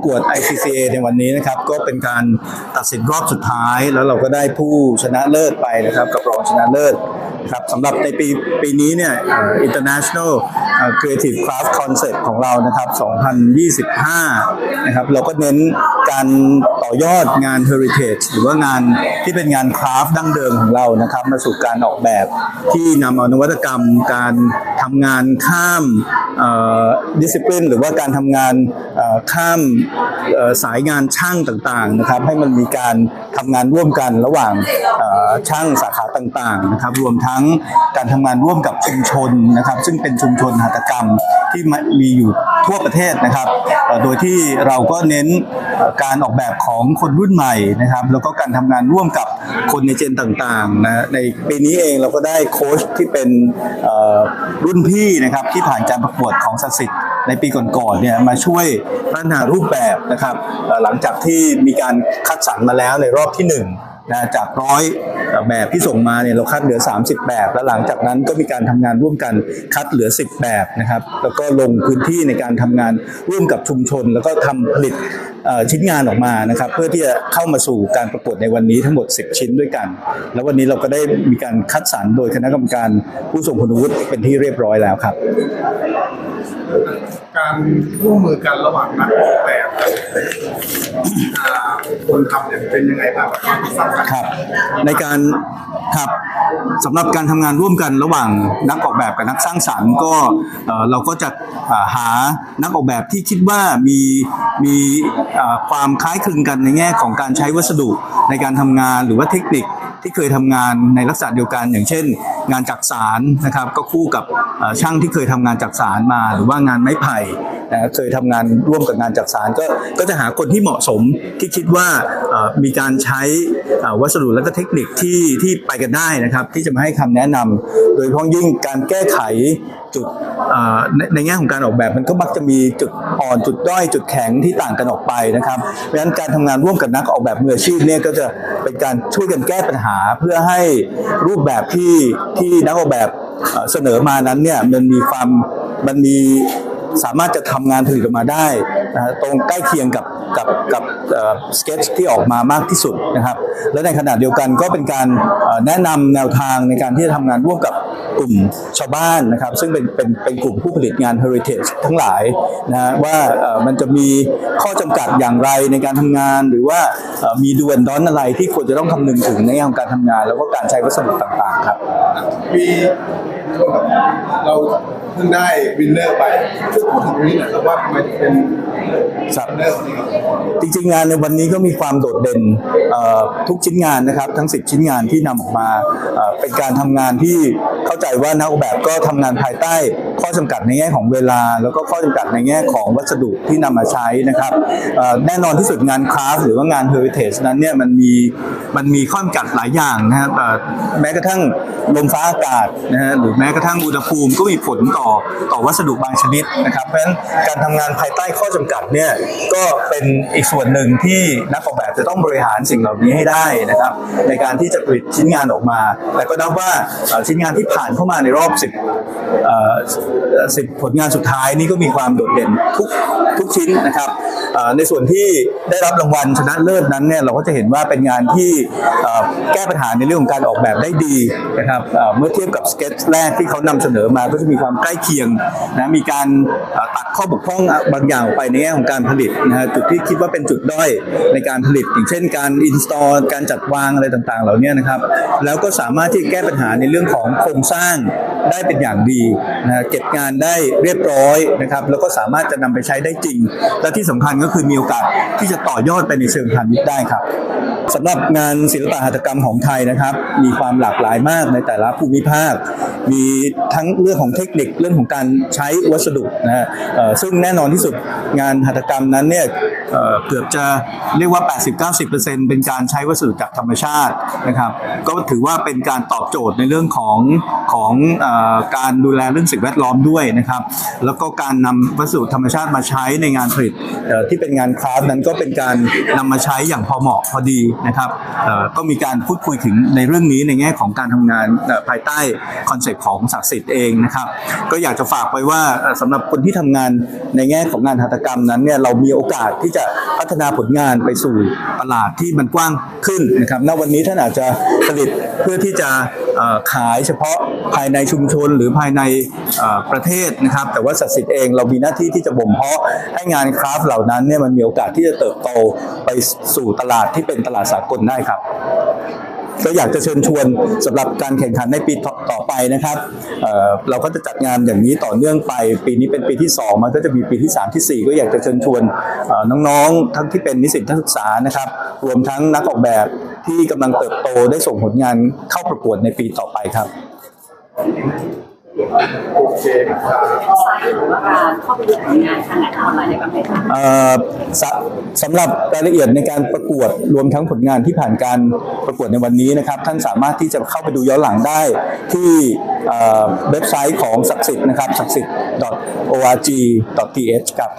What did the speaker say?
ประกวด ICCA ในวันนี้นะครับก็เป็นการตัดสินรอบสุดท้าย แล้วเราก็ได้ผู้ชนะเลิศไปนะครับกับรองชนะเลิศครับสำหรับในปีปีนี้เนี่ย International Creative Craft Concept ของเรานะครับ 2025 นะครับเราก็เน้นการ อยอดงาน Heritage หรือว่างานที่เป็นงานคราฟต์ดั้งเดิมของเรานะครับ มาสู่การออกแบบที่นำเอานวัตกรรมการทำงานข้ามดิสซิ p ลินหรือว่าการทำงานข้ามสายงานช่างต่างๆนะครับ ให้มันมีการทำงานร่วมกันระหว่างช่างสาขาต่างๆนะครับรวมทั้งการทำงานร่วมกับชุมชนนะครับ ซึ่งเป็นชุมชนหัตถกรรมที่มีอยู่ทั่วประเทศนะครับ โดยที่เราก็เน้นการออกแบบของของคนรุ่นใหม่นะครับ แล้วก็การทำงานร่วมกับคนในเจนต่างๆนะในปีนี้เองเราก็ได้โค้ชที่เป็นรุ่นพี่นะครับที่ผ่านการประกวดของสัสิทธิ์ในปีก่อนๆเนี่ยมาช่วยพัฒนารูปแบบนะครับหลังจากที่มีการคัดสรรมาแล้วในรอบที่ห นะจากร้อยแบบที่ส่งมาเนี่ยเราคัดเหลือ 30 แบบ แล้วหลังจากนั้นก็มีการทำงานร่วมกันคัดเหลือ 10 แบบนะครับแล้วก็ลงพื้นที่ในการทำงานร่วมกับชุมชน แล้วก็ทำผลิตชิ้นงานออกมานะครับเพื่อที่จะเข้ามาสู่การประกวดในวันนี้ทั้งหมด 10 ชิ้นด้วยกัน แล้ววันนี้เราก็ได้มีการคัดสรรโดยคณะกรรมการผู้ทรงคุณวุฒิเป็นที่เรียบร้อยแล้วครับการร่วมมือกันระหว่างนักออกแบบกับอ่าคนทำเนี่ยเป็นยังไงบ้างความสร้างสรรค์ครับในการครับสำหรับการทำงานร่วมกันระหว่างนักออกแบบกับนักสร้างสรรค์ก็เอ่อเราก็จะอ่าหานักออกแบบที่คิดว่ามีมีอ่าความคล้ายคลึงกันในแง่ของการใช้วัสดุในการทำงานหรือว่าเทคนิคที่เคยทำงานในลักษณะเดียวกันอย่างเช่น งานจักสารนะครับ ก็คู่กับช่างที่เคยทำงานจักสารมา หรือว่างานไม้ไผ่นะเคยทำงานร่วมกับงานจักสารก็ก็จะหาคนที่เหมาะสมที่คิดว่ามีการใช้วัสดุและก็เทคนิคที่ที่ไปกันได้นะครับ ที่จะมาให้คำแนะนำโดยเฉพาะยิ่งการแก้ไขจุดในในแง่ของการออกแบบมันก็มักจะมีจุดอ่อนจุดด้อยจุดแข็งที่ต่างกันออกไปนะครับ เพราะฉะนั้นการทำงานร่วมกับนักออกแบบมืออาชีพเนี่ยก็จะเป็นการช่วยกันแก้ปัญหาเพื่อให้รูปแบบที่ที่นักออกแบบเสนอมานั้นเนี่ยมันมีความมันมีสามารถจะทำงานผลิตออกมาได้นะฮะตรงใกล้เคียงกับกับกับสเก็ตที่ออกมามากที่สุดนะครับ และในขณะเดียวกันก็เป็นการแนะนำแนวทางในการที่จะทำงานร่วมกับ กลุ่มชาวบ้านนะครับ ซึ่งเป็นเป็นเป็นกลุ่มผู้ผลิตงาน heritage ทั้งหลายนะฮะว่ามันจะมีข้อจำกัดอย่างไรในการทำงาน หรือว่ามีดูนดอนอะไรที่ควรจะต้องคำนึงถึงในแง่ของการทำงาน แล้วก็การใช้วัสดุต่างๆครับมีเราเพิ่งได้วินเนอร์ไปช่วยพูดถึงตรงนี้หน่อยครับว่าทำไมเป็น ครับจริงๆงานในวันนี้ก็มีความโดดเด่นทุกชิ้นงานนะครับ ทั้ง 10 ชิ้นงานที่นำออกมาเป็นการทำงานที่เข้าใจว่านักออกแบบก็ทำงานภายใต้ ข้อจำกัดในแง่ของเวลา แล้วก็ข้อจำกัดในแง่ของวัสดุที่นำมาใช้นะครับแน่นอนที่สุดงานคราฟหรือว่างานเฮอริเทจนั้นเนี่ยมันมีมันมีข้อจำกัดหลายอย่างนะครับแม้กระทั่งลมฟ้าอากาศนะฮะหรือแม้กระทั่งอุณหภูมิก็มีผลต่อต่อวัสดุบางชนิดนะครับเพราะฉะนั้นการทำงานภายใต้ข้อจำกัดเนี่ยก็เป็นอีกส่วนหนึ่งที่นักออกแบบจะต้องบริหารสิ่งเหล่านี้ให้ได้นะครับ ในการที่จะผลิตชิ้นงานออกมา แต่ก็นับว่าชิ้นงานที่ผ่านเข้ามาในรอบ 10เอ่อ10 ผลงานสุดท้ายนี่ก็มีความโดดเด่นทุกทุกชิ้นนะครับในส่วนที่ได้รับรางวัลชนะเลิศนั้นเนี่ยเราก็จะเห็นว่าเป็นงานที่แก้ปัญหาในเรื่องของการออกแบบได้ดีนะครับเมื่อเทียบกับสเก็ตแรกที่เขานำเสนอมาก็จะมีความใกล้เคียงนะมีการตัดข้อบกพร่องบางอย่างออกไปในแง่ของการผลิตนะฮะจุดที่คิดว่าเป็นจุดด้อยในการผลิต อย่างเช่นการอินสตอลการจัดวางอะไรต่างๆ เหล่านี้นะครับแล้วก็สามารถที่แก้ปัญหาในเรื่องของโครงสร้างได้เป็นอย่างดีนะฮะเก็บงานได้เรียบร้อยนะครับแล้วก็สามารถจะนำไปใช้ได้จริง และที่สำคัญก็คือมีโอกาสที่จะต่อยอดไปในเชิงพาณิชย์ได้ครับสำหรับงานศิลปะหัตถกรรมของไทยนะครับ มีความหลากหลายมากในแต่ละภูมิภาค มีทั้งเรื่องของเทคนิคเรื่องของการใช้วัสดุนะฮะซึ่งแน่นอนที่สุดงานหัตถกรรมนั้นเนี่ย เเกือบจะเรียกว่า 80-90%เป็นการใช้วัสดุจากธรรมชาตินะครับก็ถือว่าเป็นการตอบโจทย์ในเรื่องของของอการดูแลเรื่องสิ่งแวดล้อมด้วยนะครับแล้วก็การนำวัสดุธรรมชาติมาใช้ในงานผลิตที่เป็นงานคราฟนั้นก็เป็นการนำมาใช้อย่างพอเหมาะพอดีนะครับก็มีการพูดคุยถึงในเรื่องนี้ในแง่ของการทำงานภายใต้คอนเซปต์ของศักดิ์สิทธิ์เองนะครับก็อยากจะฝากไว้ว่าเอ่อสำหรับคนที่ทำงานในแง่ของงานหัตถกรรมนั้นเนี่ยเรามีโอกาสที่จะจะพัฒนาผลงานไปสู่ตลาดที่มันกว้างขึ้นนะครับณวันนี้ท่านอาจจะผลิตเพื่อที่จะขายเฉพาะภายในชุมชนหรือภายในประเทศนะครับ แต่ว่าสัตว์สิทธิ์เองเรามีหน้าที่ที่จะบ่มเพาะให้งานคราฟเหล่านั้นเนี่ยมันมีโอกาสที่จะเติบโตไปสู่ตลาดที่เป็นตลาดสากลได้ครับ ก็อยากจะเชิญชวนสำหรับการแข่งขันในปีต่อไปนะครับเเราก็จะจัดงานอย่างนี้ต่อเนื่องไป ปีนี้เป็นปีที่ 2 มันก็จะมีปีที่ 3 ทีสี่4 ก็อยากจะเชิญชวนน้องๆทั้งที่เป็นนิสิตนักศึกษานะครับ รวมทั้งนักออกแบบที่กำลังเติบโตได้ส่งผลงานเข้าประกวดในปีต่อไปครับ โอเคครับไซต์หรือว่าการเข้าไปดูผลงานทางไหนออนไลน์ได้บ้างไหมคะ เอ่อสะสำหรับรายละเอียดในการประกวดรวมทั้งผลงานที่ผ่านการประกวดในวันนี้นะครับ ท่านสามารถที่จะเข้าไปดูย้อนหลังได้ที่เอ่อเว็บไซต์ของศักดิ์สิทธิ์นะครับศักดิ์สิทธิ์ .org.th ครับ